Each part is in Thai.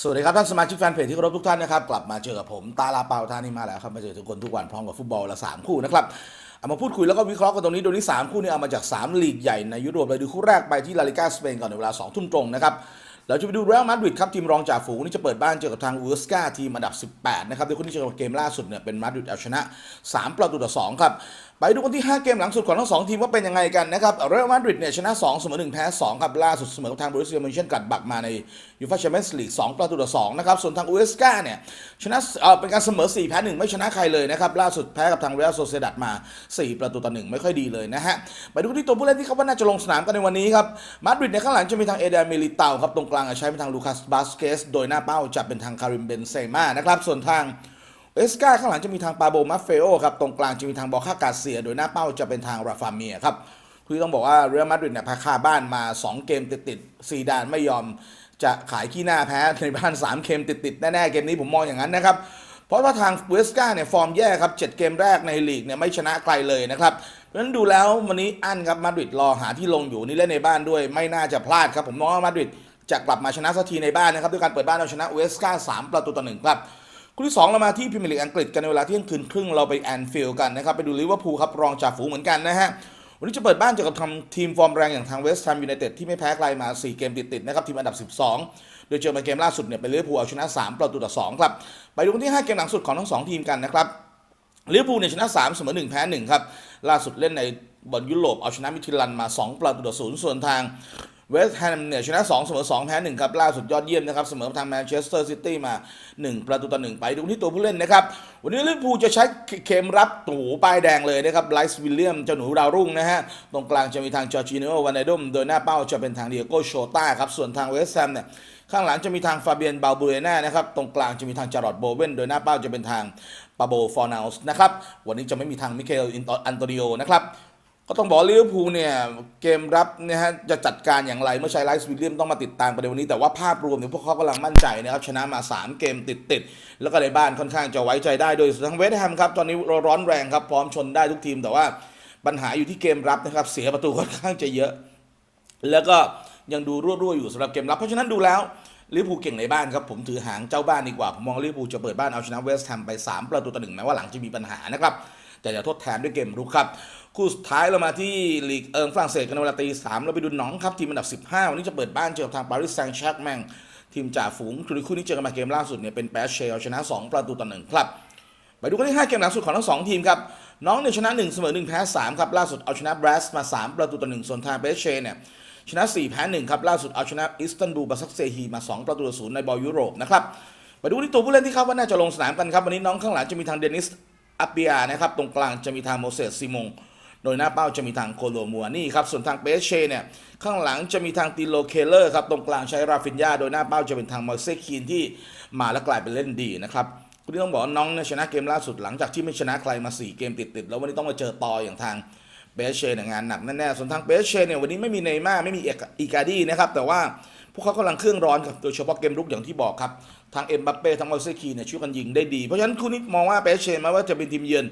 สวัสดีครับท่านสมาชิกแฟนเพจที่เคารพทุกท่านนะครับกลับมาเจอกับผมตาลาเปาท่านี่มาแล้วครับมาเจอทุกคนทุกวันพร้อมกับฟุตบอลละสามคู่นะครับเอามาพูดคุยแล้วก็วิเคราะห์กันตรงนี้โดยที่สามคู่นี้เอามาจาก3ลีกใหญ่ในยุโรปเลยดูคู่แรกไปที่ลาลิกาสเปนก่อนในเวลา2ทุ่มตรงนะครับเราจะไปดูเรอัลมาดริดครับทีมรองจ่าฝูงนี่จะเปิดบ้านเจอกับทางอูสกาทีมอันดับ 18 นะครับโดยคู่นี้เจอกับเกมล่าสุดเนี่ยเป็นมาดริดเอาชนะ 3 ประตูต่อ 2 ครับไปดูกันที่ 5 เกมหลังสุดของทั้ง 2 ทีมว่าเป็นยังไงกันนะครับเรอัลมาดริดเนี่ยชนะ2เสมอ1แพ้2ครับล่าสุดเสมอกับทางบรูเซียมอนเชนกัดบักมาในยูฟ่าแชมเปี้ยนส์ลีก2ประตูต่อ2นะครับส่วนทางอูเอสกาเนี่ยชนะเอ่อเป็นการเสมอ 4 แพ้ 1 ไม่ชนะใครเลยนะครับล่าสุดแพ้กับทางเรอัลโซเซดัดมา 4 ประตูต่อ1ไม่ค่อยดีเลยนะฮะไปดูกันที่ตัวผู้เล่นที่เขาว่าน่าจะลงสนามกันในวันนี้ครับมาดริดในข้างหลังจะมีทางเอเดนเมลิเตาครับตรงกลางใช้เป็นทางลูคัสบาสเกสโดยหน้าเป้าจะเป็นทางคาริมเบนเซม่านะครับส่วนทาง เอสกาข้างหลังจะมีทางปาโบมาเฟโอครับ ตรงกลางจะมีทางบอค่ากาเซีย โดยหน้าเป้าจะเป็นทางราฟาเมียครับคือต้องบอกว่าเรอัลมาดริดเนี่ยพาคาบ้านมา 2 เกมติดๆซีดานไม่ยอมจะขายขี้หน้าแพ้ในบ้าน 3 เกมติดๆ แน่ๆ เกมนี้ผมมองอย่างนั้นนะครับ เพราะว่าทางเวสกาเนี่ยฟอร์มแย่ครับ 7 เกมแรกในลีกเนี่ยไม่ชนะใครเลยนะครับเพราะฉะนั้นดูแล้ววันนี้อั้นครับมาดริดรอหาที่ลงอยู่นี่เล่นในบ้านด้วย ไม่น่าจะพลาดครับผมมองว่ามาดริดจะกลับมาชนะสักทีในบ้านนะครับด้วยการเปิดบ้านเอาชนะเวสกา3ประตูต่อหนึ่งครับ คู่ที่2เรามาที่พรีเมียร์ลีกอังกฤษกันในเวลาเที่ยงคืนครึ่งเราไปแอนฟิลด์กันนะครับ ไปดูลิเวอร์พูลครับรองจากฝูงเหมือนกันนะฮะ วันนี้จะเปิดบ้านเจอกับททีมฟอร์มแรงอย่างทางเวสต์แฮมยูไนเต็ดที่ไม่แพ้ใครมา 4 เกมติดๆนะครับทีมอันดับ 12 โดยเจอมาเกมล่าสุดเนี่ยเป็นลิเวอร์พูลเอาชนะ 3 ประตูต่อ2ครับไปดูที่ 5 เกมหลังสุดของทั้ง 2 ทีมกันนะครับลิเวอร์พูลเนี่ยชนะ3เสมอ1แพ้1ครับล่าสุดเล่นในบอลยุโรปเอาชนะมิทิลันมา 2 ประตูต่อศูนย์ส่วนทาง เวสต์แฮมเนี่ยชนะ 2 เสมอ 2 แพ้ 1 ครับ ล่าสุดยอดเยี่ยมนะครับ เสมอทางแมนเชสเตอร์ซิตี้มา 1 ประตูต่อ 1 ไปดูที่ตัวผู้เล่นนะครับ วันนี้ลิเวอร์พูลจะใช้เกมรับโอ้โหป้ายแดงเลยนะครับไบรซ์วิลเลียมเจ้าหนูดาวรุ่งนะฮะ ตรงกลางจะมีทางจอร์จิโนวานไดดมโดยหน้าเป้าจะเป็นทางเดียโกโชต้าครับ ส่วนทางเวสต์แฮมเนี่ยข้างหลังจะมีทางฟาเบียนบาบูเอน่านะครับ ตรงกลางจะมีทางจารอดโบเวนโดยหน้าเป้าจะเป็นทางปาโบฟอร์นาลส์นะครับ วันนี้จะไม่มีทางมิเคลอินอันโตนิโอนะครับ ก็ต้องบอกลิเวอร์พูลเนี่ยเกมรับเนี่ยฮะจะจัดการอย่างไรเมื่อใช้ไลฟ์วิลเลียมต้องมาติดตามประเด็นวันนี้แต่ว่าภาพรวมเนี่ยพวกเขากำลังมั่นใจนะครับชนะมา 3 เกมติดๆแล้วก็ในบ้านค่อนข้างจะไว้ใจได้โดยทางเวสต์แฮมครับตอนนี้ร้อนแรงครับพร้อมชนได้ทุกทีมแต่ว่าปัญหาอยู่ที่เกมรับนะครับเสียประตูค่อนข้างจะเยอะ แล้วก็ยังดูรั่วๆอยู่สำหรับเกมรับเพราะฉะนั้นดูแล้วลิเวอร์พูลเก่งในบ้านครับผมถือหางเจ้าบ้านดีกว่าผมมองลิเวอร์พูลจะเปิดบ้านเอาชนะเวสต์แฮมไป 3 ประตูต่อหนึ่งแม้ว่าหลังจะมีปัญหานะครับแต่จะทดแทนด้วยเกมรุกครับ คู่สุดท้ายเรามาที่ลีกเอิงฝรั่งเศสกันในเวลาตีสามเราไปดูหนองครับ ทีมอันดับ 15 วันนี้จะเปิดบ้านเจอกับทางปารีสแซงต์แชร์กแมงทีมจ่าฝูงคู่นี้เจอกันมาเกมล่าสุดเนี่ยเป็นแปชเชลชนะ 2 ประตูต่อหนึ่งครับ ไปดูกันที่ 5 เกมหลังสุดของทั้ง2ทีมครับ น้องเนี่ยชนะ 1 เสมอ 1 แพ้ 3 ครับ ล่าสุดเอาชนะบรัสมา 3 ประตูต่อ1ส่วนทางเบสเชเนี่ยชนะ 4 แพ้ 1 ครับ ล่าสุดเอาชนะอิสตันบูลบาซักเซฮีมา 2 ประตูต่อศูนย์ในบอลยุโรปนะครับไปดูที่ตัวผู้เล่นที่คาดว่าน่าจะลงสนามกันครับวันนี้น้องข้างหลังจะมีทางเดนิสอัปเบียนะครับตรงกลางจะมีทางโมเสสซิมง โดยหน้าเป้าจะมีทางโคโลมัวนี่ครับ ส่วนทางเบสเชเนี่ย ข้างหลังจะมีทางติโลเคเลอร์ครับ ตรงกลางใช้ราฟินยาโดยหน้าเป้าจะเป็นทางมอร์เซคีนที่มาแล้วกลายเป็นเล่นดีนะครับคุณต้องบอกน้องเนี่ยชนะเกมล่าสุดหลังจากที่ไม่ชนะใครมา 4 เกมติดๆแล้ววันนี้ต้องมาเจอต่ออย่างทางเบสเชเนี่ยงานหนักแน่ๆส่วนทางเบสเชเนี่ยวันนี้ไม่มีเนย์ม่าไม่มีเอกอีกาดี้นะครับแต่ว่าพวกเขากำลังเครื่องร้อนครับโดยเฉพาะเกมรุกอย่างที่บอกครับทางเอ็มบัปเป้ทั้งมอร์เซคีเนี่ยช่วยกันยิงได้ดี เพราะฉะนั้นคู่นี้มองว่าเบสเชม้ว่าจะเป็นทีมเยือน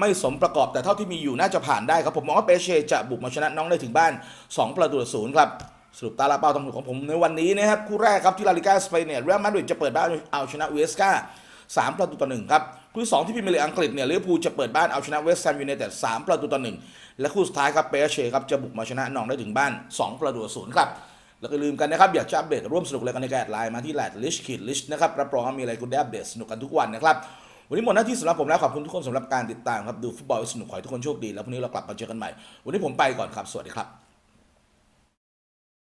ไม่สมประกอบแต่เท่าที่มีอยู่น่าจะผ่านได้ครับผมมองว่าเปเชจะบุกมาชนะน้องได้ถึงบ้าน 2 ประตูต่อศูนย์ครับสรุปตาลาเป้าตำรวจของผมในวันนี้นะครับคู่แรกครับที่ลาลิกาสเปนเนี่ยเรอัลมาดริดจะเปิดบ้านเอาชนะเวสกา3ประตูต่อหนึ่งครับคู่สองที่พรีเมียร์ลีอังกฤษเนี่ยลิเวอร์พูลจะเปิดบ้านเอาชนะเวสต์แฮมยูไนเต็ด3ประตูต่อหนึ่งและคู่สุดท้ายครับเปเชครับจะบุกมาชนะน้องได้ถึงบ้าน 2 ประตูต่อศูนย์ครับแล้วก็ลืมกันนะครับ อยากจะอัปเดตร่วมสนุกเลยกันในแกดไลน์มาที่แลดลิชคิดลิชนะครับรับรองว่ามีอะไรคุณได้อัปเดตสนุกกันทุกวันนะครับ วันนี้หมดหน้าที่สำหรับผมแล้วขอบคุณทุกคนสำหรับการติดตามครับดูฟุตบอลสนุกขอให้ทุกคนโชคดีแล้วพรุ่งนี้เรากลับมาเจอกันใหม่ วันนี้ผมไปก่อนครับสวัสดีครับ